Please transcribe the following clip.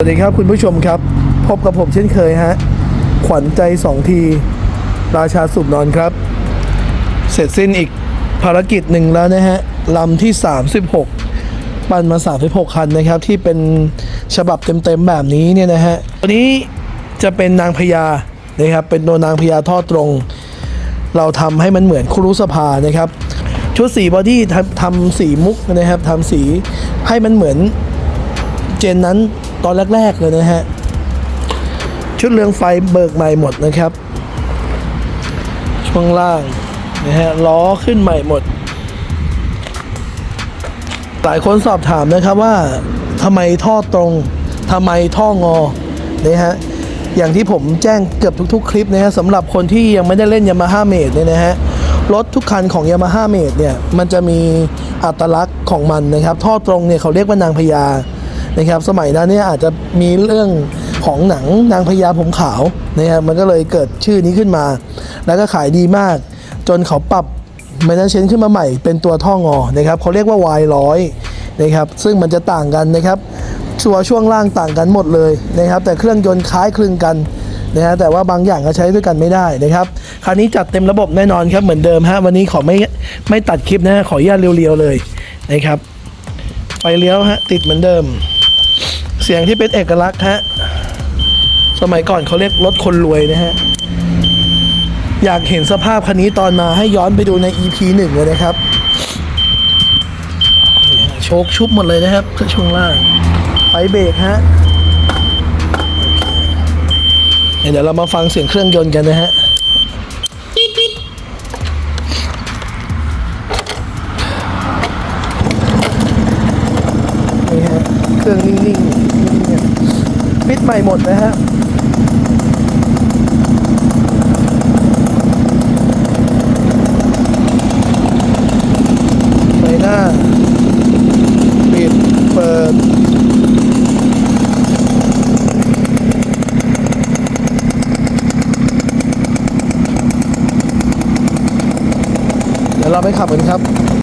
สวัสดีครับ คุณผู้ชมครับ พบกับผมเช่นเคยฮะ ขวัญใจสองที ราชาสุบนอนครับ เสร็จสิ้นอีกภารกิจหนึ่งแล้วนะฮะลำที่ 36 ปั่นมา 36 คันนะครับ ที่เป็นฉบับเต็มๆแบบนี้เนี่ยนะฮะตัวนี้จะเป็นนางพญานะครับ เป็นตัวนางพญาทอดตรง เราทำให้มันเหมือนครุสภานะครับ ชุดสีบอดี้ทำทำสีมุกนะครับทำสีให้มันเหมือนเจนนั้น ตอนแรก ๆ เลยนะฮะ ชุดเรืองไฟเบิกใหม่หมดนะครับ ช่วงล่างนะฮะล้อขึ้นใหม่หมด หลายคนสอบถามนะครับว่าทำไมท่อตรงทำไมท่องอนะฮะอย่างที่ผมแจ้งเกือบทุก ๆ คลิปนะฮะสำหรับคนที่ยังไม่ได้เล่น Yamaha m a d e เนี่ยนะฮะรถทุกคันของ Yamaha m a d e เนี่ยมันจะมีอัตลักษณ์ของมันนะครับ ท่อตรงเนี่ยเขาเรียกว่านางพญา นะครับสมัยนั้นเนี่ยอาจจะมีเรื่องของหนังนางพญาผมขาวนะครับมันก็เลยเกิดชื่อนี้ขึ้นมา แล้วก็ขายดีมาก จนเขาปรับแมนเชนขึ้นมาใหม่เป็นตัวท่องอนะครับเขาเรียกว่า Y ร้อยนะครับซึ่งมันจะต่างกันนะครับชัวช่วงล่างต่างกันหมดเลยนะครับ แต่เครื่องยนต์คล้ายคลึงกันนะฮะแต่ว่าบางอย่างก็ใช้ด้วยกันไม่ได้นะครับ คราวนี้จัดเต็มระบบแน่นอนครับเหมือนเดิมฮะวันนี้ขอไม่ไม่ตัดคลิปนะขออนุญาตเรียวๆเลยนะครับ ไฟเลี้ยวฮะติดเหมือนเดิม สียงที่เป็นเอกลักษณ์ฮะ สมัยก่อนเขาเรียกรถคนรวยนะฮะ อยากเห็นสภาพคันนี้ตอนมาให้ย้อนไปดูใน EP หนึ่งเลยนะครับ โชคชุบหมดเลยนะครับช่วงล่าง ไฟเบรกฮะเดี๋ยวเรามาฟังเสียงเครื่องยนต์กันนะฮะ รื่องนิ่งๆนิ่งๆปิดใหม่หมดนะฮะไฟหน้า ปิด เปิดเดี๋ยวเราไปขับกันครับ